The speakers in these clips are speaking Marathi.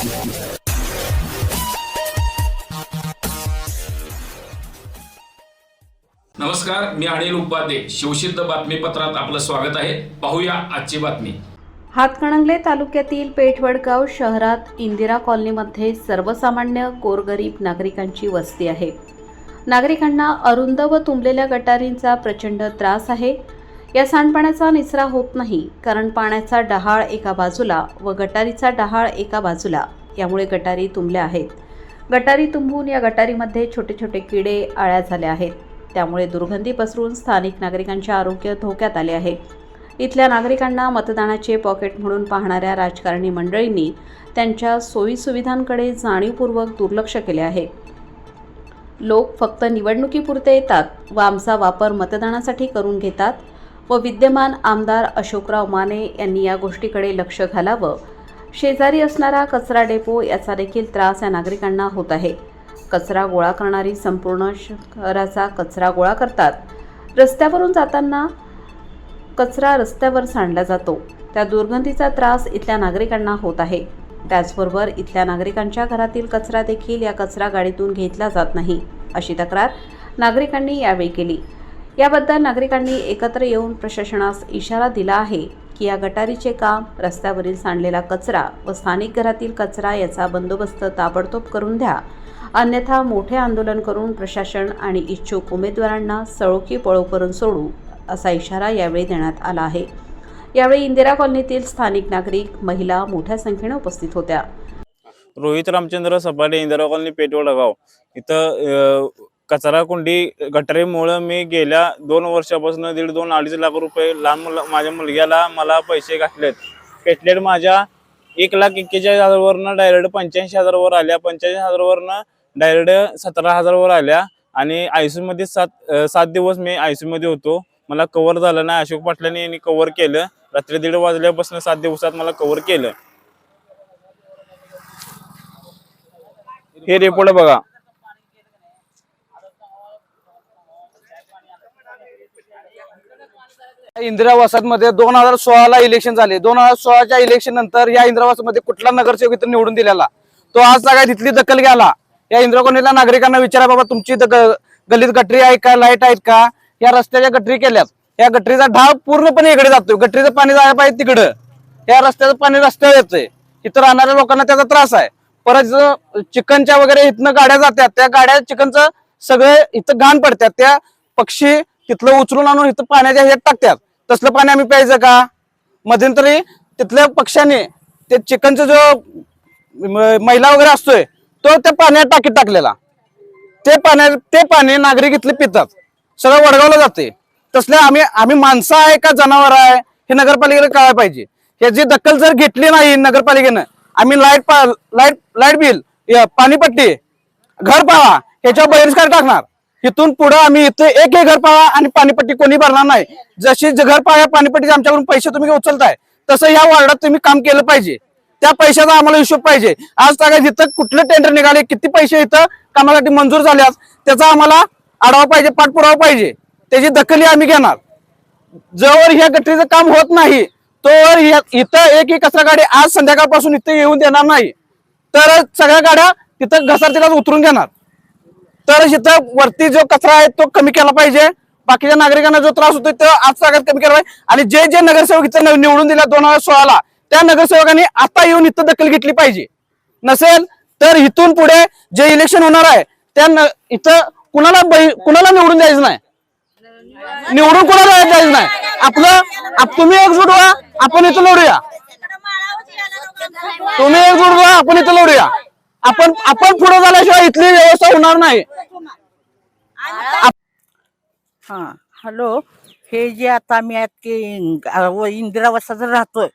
नमस्कार मी अनिल उपाध्ये. शिवसिद्ध बातमीपत्रात आपलं स्वागत आहे. पाहूया आजची बातमी. हातकणंगले तालुक्यातील पेठवडगाव शहरात इंदिरा कॉलनीमध्ये सर्वसामान्य गोरगरीब नागरिकांची वस्ती आहे. नागरिकांना अरुंद व तुंबलेल्या गटारींचा प्रचंड त्रास आहे. या सांडपाण्याचा निचरा होत नाही कारण पाण्याचा डहाळ एका बाजूला व गटारीचा डहाळ एका बाजूला यामुळे गटारी तुंबल्या आहेत. गटारी तुंबून या गटारीमध्ये छोटे छोटे किडे आळ्या झाल्या आहेत. त्यामुळे दुर्गंधी पसरून स्थानिक नागरिकांचे आरोग्य धोक्यात आले आहे. इथल्या नागरिकांना मतदानाचे पॉकेट म्हणून पाहणाऱ्या राजकारणी मंडळींनी त्यांच्या सोयीसुविधांकडे जाणीवपूर्वक दुर्लक्ष केले आहे. लोक फक्त निवडणुकीपुरते येतात व आमचा वापर मतदानासाठी करून घेतात व विद्यमान आमदार अशोकराव माने यांनी या गोष्टीकडे लक्ष घालावं. शेजारी असणारा कचरा डेपो याचा देखील त्रास या नागरिकांना होत आहे. कचरा गोळा करणारी संपूर्ण शहराचा कचरा गोळा करतात. रस्त्यावरून जाताना कचरा रस्त्यावर सांडला जातो. त्या दुर्गंधीचा त्रास इथल्या नागरिकांना होत आहे. त्याचबरोबर इथल्या नागरिकांच्या घरातील कचरा देखील या कचरा गाडीतून घेतला जात नाही अशी तक्रार नागरिकांनी यावेळी केली. याबद्दल नागरिकांनी एकत्र येऊन प्रशासनास इशारा दिला आहे की या गटारीचे काम रस्त्यावरील सांडलेला कचरा व स्थानिक घरातील कचरा याचा बंदोबस्त ताबडतोब करून द्या. अन्यथा मोठे आंदोलन करून प्रशासन आणि इच्छुक उमेदवारांना सळोखी पळो करून सोडू असा इशारा यावेळी देण्यात आला आहे. यावेळी इंदिरा कॉलनीतील स्थानिक नागरिक महिला मोठ्या संख्येने उपस्थित होत्या. रोहित रामचंद्र सपाटे इंदिरा कॉलनी पेटवडगाव. इथं कचरा कुंडी गटारीमुळं मी गेल्या दोन वर्षापासून दीड दोन अडीच लाख रुपये लहान मुला माझ्या मुलग्याला मला पैसे घातलेत. पेटलेट माझ्या एक लाख एक्केचाळीस हजारवरनं डायरेक्ट पंच्याऐंशी हजारवर आल्या. पंच्याऐंशी हजारवरनं डायरेक्ट सतरा हजारवर आल्या. आणि आयसीयू मध्ये सात सात दिवस मी आयसीयू मध्ये होतो. मला कव्हर झालं नाही. अशोक पाटलांनी यांनी कव्हर केलं. रात्री दीड वाजल्यापासून सात दिवसात मला कव्हर केलं. हे रिपोर्ट बघा. इंदिरा मध्ये दोन हजार सोळाला इलेक्शन झाले. दोन हजार सोळाच्या इलेक्शन नंतर या इंदिरा कुठला नगरसेवक इथं निवडून दिलेला? तो आज सगळ्या तिथली दखल घ्याला या इंदिरा नागरिकांना विचारा बाबा तुमची गल्लीत गटरी आहे का लाइट आहेत का? या रस्त्याच्या गटरी केल्यात. या गटरीचा ढाव पूर्णपणे इकडे जातोय. गटरीचं पाणी जायला पाहिजे तिकडं. या रस्त्याचं पाणी रस्त्यावर येतंय. इथं राहणाऱ्या लोकांना त्याचा त्रास आहे. परत चिकनच्या वगैरे इथनं गाड्या जात्या त्या गाड्या चिकनचं सगळं इथं घाण पडतात. त्या पक्षी तिथलं उचलून आणून इथं पाण्याच्या ह्याच्यात टाकतात. तसलं पाणी आम्ही प्यायचं का? मध्यंतरी तिथल्या पक्ष्याने ते चिकनचा जो मैला वगैरे असतोय तो त्या पाण्यात टाकीत टाकलेला. ते पाण्या ते पाणी नागरिक इथले पितात. सगळं वडगावलं जाते. तसले आम्ही आम्ही माणसं आहे का जनावर आहे हे नगरपालिकेला कळायला पाहिजे. याची दखल जर घेतली नाही नगरपालिकेनं आम्ही लाइट पा लाइट लाइट बिल पाणीपट्टी घर पावा ह्याच्यावर बहिष्कार टाकणार. इथून पुढे आम्ही इथे एक एक घरपाळा आणि पाणीपट्टी कोणी भरणार नाही. जशी ज- घर पावा पाणीपट्टीचे आमच्याकडून पैसे तुम्ही उचलताय. तसं या वॉर्डात तुम्ही काम केलं पाहिजे. त्या पैशाचा आम्हाला हिशोब पाहिजे. आज सगळ्यात इथं कुठले टेंडर निघाले किती पैसे इथं कामासाठी मंजूर झाल्यास त्याचा आम्हाला आढावा पाहिजे पाठपुरावा पाहिजे. त्याची दखलही आम्ही घेणार. जवळ ह्या गटरीचं काम होत नाही तोवर इथं एक एक कचरा गाडी आज संध्याकाळपासून इथं येऊन देणार नाही. तर सगळ्या गाड्या तिथं घसरतीलाच उतरून घेणार. तर इथं वरती जो कचरा आहे तो कमी केला पाहिजे. बाकीच्या नागरिकांना जो त्रास होतो तो आज सगळ्यात कमी केला पाहिजे. आणि जे जे नगरसेवक इथं निवडून दिला दोन हजार सोळाला त्या नगरसेवकांनी आता येऊन इथं दखल घेतली पाहिजे. नसेल तर इथून पुढे जे इलेक्शन होणार आहे त्या इथं कुणाला कुणाला निवडून द्यायचं नाही? निवडून कुणाला द्यायचं नाही? आपलं तुम्ही एकजूट व्हा आपण इथं लढूया. तुम्ही एकजूट व्हा आपण इथं लढूया. आपण आपण पुढे झाल्याशिवाय इथली व्यवस्था होणार नाही. हा हॅलो. हे जे आता आम्ही आहेत की अ, राहतोय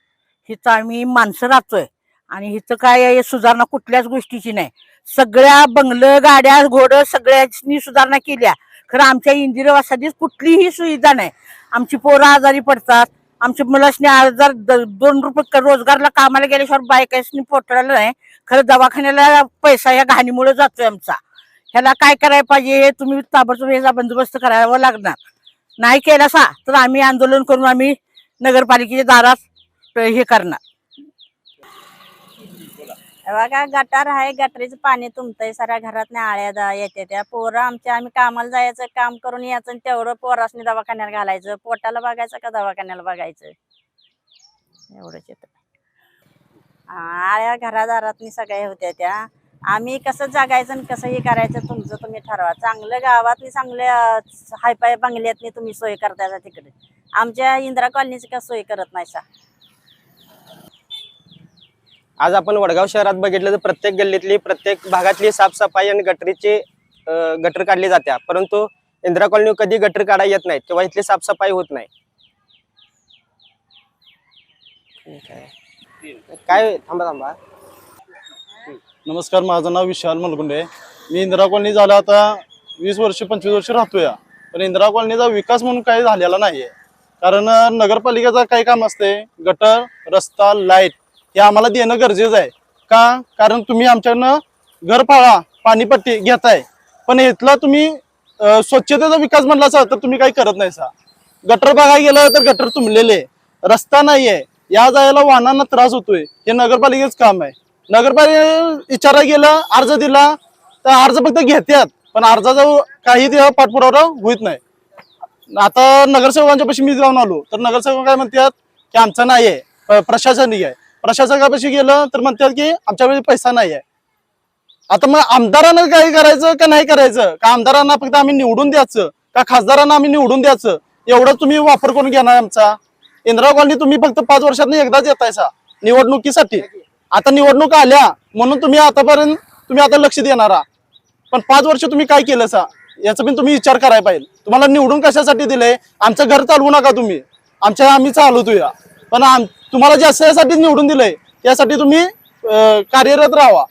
हिथं आम्ही माणसं राहतोय. आणि इथं काय आहे, सुधारणा कुठल्याच गोष्टीची नाही. सगळ्या बंगलं गाड्या घोडं सगळ्यांनी सुधारणा केल्या. खरं आमच्या इंदिरा कुठलीही सुविधा नाही. आमची पोरं आजारी पडतात आमच्या मुलासनी हजार द- दोन रुपये क- रोजगारला कामाला गेल्याशिवाय बायकासनी पोटायला नाही खरं दवाखान्याला पैसा या घाणीमुळे जातोय आमचा. ह्याला काय करायला पाहिजे हे तुम्ही ताबडतोब ह्याचा बंदोबस्त करावा लागणार. नाही केला सा तर आम्ही आंदोलन करून आम्ही नगरपालिकेच्या दारात हे करणार. बघा गटार आहे गटरीचं पाणी तुमतंय साऱ्या घरात आळ्या दा येते त्या पोरं आमच्या आम्ही कामाला जायचं काम करून यायचं आणि तेवढं पोरासनी दवाखान्यात घालायचं. पोटाला बघायचं का दवाखान्याला बघायचं? एवढंच येतं. आळ्या घरादारातनी सगळ्या होत्या त्या. आम्ही कसं जगायचं आणि कसं हे करायचं तुमचं तुम्ही ठरवा. चांगलं गावातली चांगल्या हायपाय बंगल्यातनी तुम्ही सोय करताय तिकडे. आमच्या इंदिरा कॉलनीची का सोय करत नाही सा आज आपण वडगाव शहरात बघितलं तर प्रत्येक गल्लीतली प्रत्येक भागातली साफसफाई आणि गटरीची गटर काढली जाते परंतु इंदिरा कॉलनी कधी गटर काढा येत नाहीत किंवा इथली साफसफाई होत नाही. काय? थांबा थांबा. नमस्कार माझं नाव विशाल मलगुंडे. मी इंदिरा कॉलनी झालं आता वीस वर्ष पंचवीस वर्ष राहतोय. पण इंदिरा कॉलनीचा विकास म्हणून काही झालेला नाहीये. कारण नगरपालिकेचा काही काम असते गटर रस्ता लाइट हे आम्हाला देणं गरजेचं आहे. का? कारण तुम्ही आमच्याकडनं घर पाळा पाणीपट्टी घेताय. पण इथला तुम्ही स्वच्छतेचा विकास म्हणला असा तर तुम्ही काही करत नाही सा. गटर बघायला गेलं तर गटर तुंबलेले रस्ता नाहीये या जायला वाहनांना त्रास होतोय. हे नगरपालिकेच काम आहे. नगरपालिका विचारा गेला अर्ज दिला तर अर्ज फक्त घेतात पण अर्जाचा काही ते पाठपुरावा होत नाही. आता नगरसेवकांच्या पाशी मी जाऊन आलो. तर नगरसेवक काय म्हणतात की आमचं नाही आहे. प्रशासनिक आहे. प्रशासकापाशी गेलं तर म्हणतात की आमच्याकडे पैसा नाही आहे आता मग आमदारांना काही करायचं का नाही करायचं? का आमदारांना फक्त आम्ही निवडून द्यायचं? का खासदारांना आम्ही निवडून द्यायचं? एवढं तुम्ही वापर करून घेणार आमचा? इंदिरा कॉलनी तुम्ही फक्त पाच वर्षात एकदाच येतायसा निवडणुकीसाठी. आता निवडणूक आल्या म्हणून तुम्ही आतापर्यंत तुम्ही आता लक्ष देणार आहात. पण पाच वर्ष तुम्ही काय केलं सा? याचा पण तुम्ही विचार करायला पाहिजे. तुम्हाला निवडून कशासाठी दिले आमचं घर चालवू नका तुम्ही. आमच्या आम्ही चालवतो या पण आम तुम्हाला ज्यासाठी निवडून दिलंय त्यासाठी तुम्ही कार्यरत राहा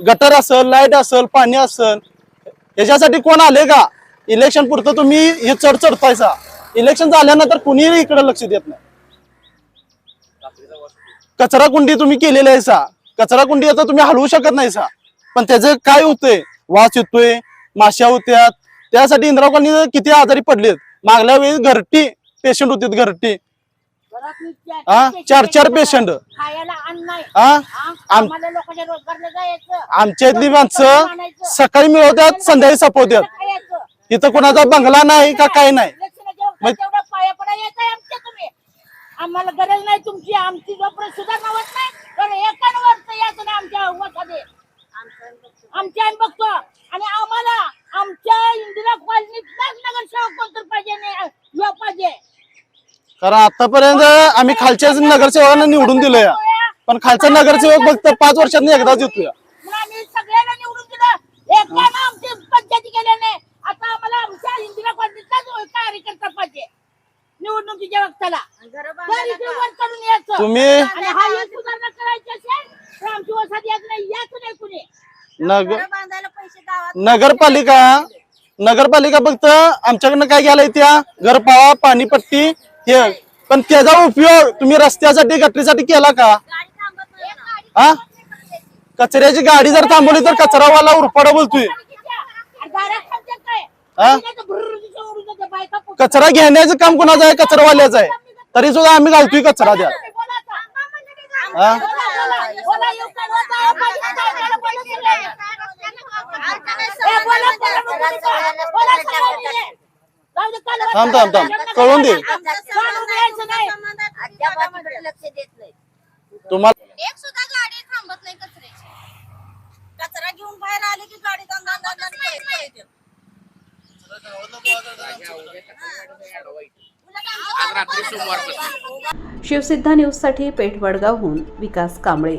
गटर असेल लाइट असेल पाणी असेल याच्यासाठी कोण आले का? इलेक्शन पुरतं तुम्ही हे चढ चढतायसा. इलेक्शन झाल्यानंतर कुणीही इकडे लक्ष देत नाही. कचरा कुंडी तुम्ही केलेली आहे सा. कचरा कुंडी आता तुम्ही हलवू शकत नाही सा. पण त्याचं काय होतंय? वास येतोय माश्या होत्यात त्यासाठी इंदिरा गांधी किती आजारी पडलेत? मागल्या वेळी घरटी पेशंट होते घरटी. हा चार चार पेशंट? हा आम- आमच्या इथली माणसं सकाळी मिळवतात संध्याकाळी सपवतात इथं कोणाचा बंगला नाही का काय नाही? इलेक्शनाच्या वक्तात मग- तेवढं पाया पडा येत आहे आमच्या तुम्ही. आम्हाला गरज नाही तुमची. आमची जोपर्यंत सुधारणा होत नाही. तर एकांवर यायचं नाही आमच्या वसादे आमच्या आम्ही बघतो. आणि आम्हाला आमच्या इंदिरा कॉलनीतलाच नगरसेवक कोणतर पाहिजे नाही पाहिजे. कारण आतापर्यंत आम्ही खालच्याच नगरसेवकांना निवडून दिलंय. पण खालचा नगरसेवक फक्त पाच वर्षांनी एकदाच येतोय. म्हणून आम्ही सगळ्यांना निवडून दिलं. एकानं आमची पंचायती केल्या नाही आता आम्हाला आमच्या इंदिरा कॉलनीतलाच कार्यकर्ता पाहिजे. निवडणुकीच्या वक्ताला तर इकडे वर करून यायचं. तुम्ही आणि हा एक सुधारणा करायची असेल तर आमची वसाहत यात नाही याच नाही कुणी नगर बांधायला पैसे गावात नगरपालिका नगरपालिका फक्त आमच्याकडनं काय घ्यायला त्या घर पावा पाणीपट्टी हे पण त्याचा उपयोग तुम्ही रस्त्यासाठी गटरीसाठी केला का? हा? कचऱ्याची गाडी जर थांबवली तर कचरावाला उरपाडा बोलतोय. हा? कचरा घेण्याचं काम कोणाचं आहे? कचरावाल्याचं आहे. तरी सुद्धा आम्ही घालतोय कचरा द्या. हा? थांब थांब थांब. कळून दे. लक्ष देत नाही. तुम्हाला एक सुद्धा गाडी थांबत नाही कचऱ्याची. कचरा घेऊन बाहेर आले की गाडी येते. शिवसिद्धा न्यूजसाठी पेठ वडगावहून विकास कांबळे.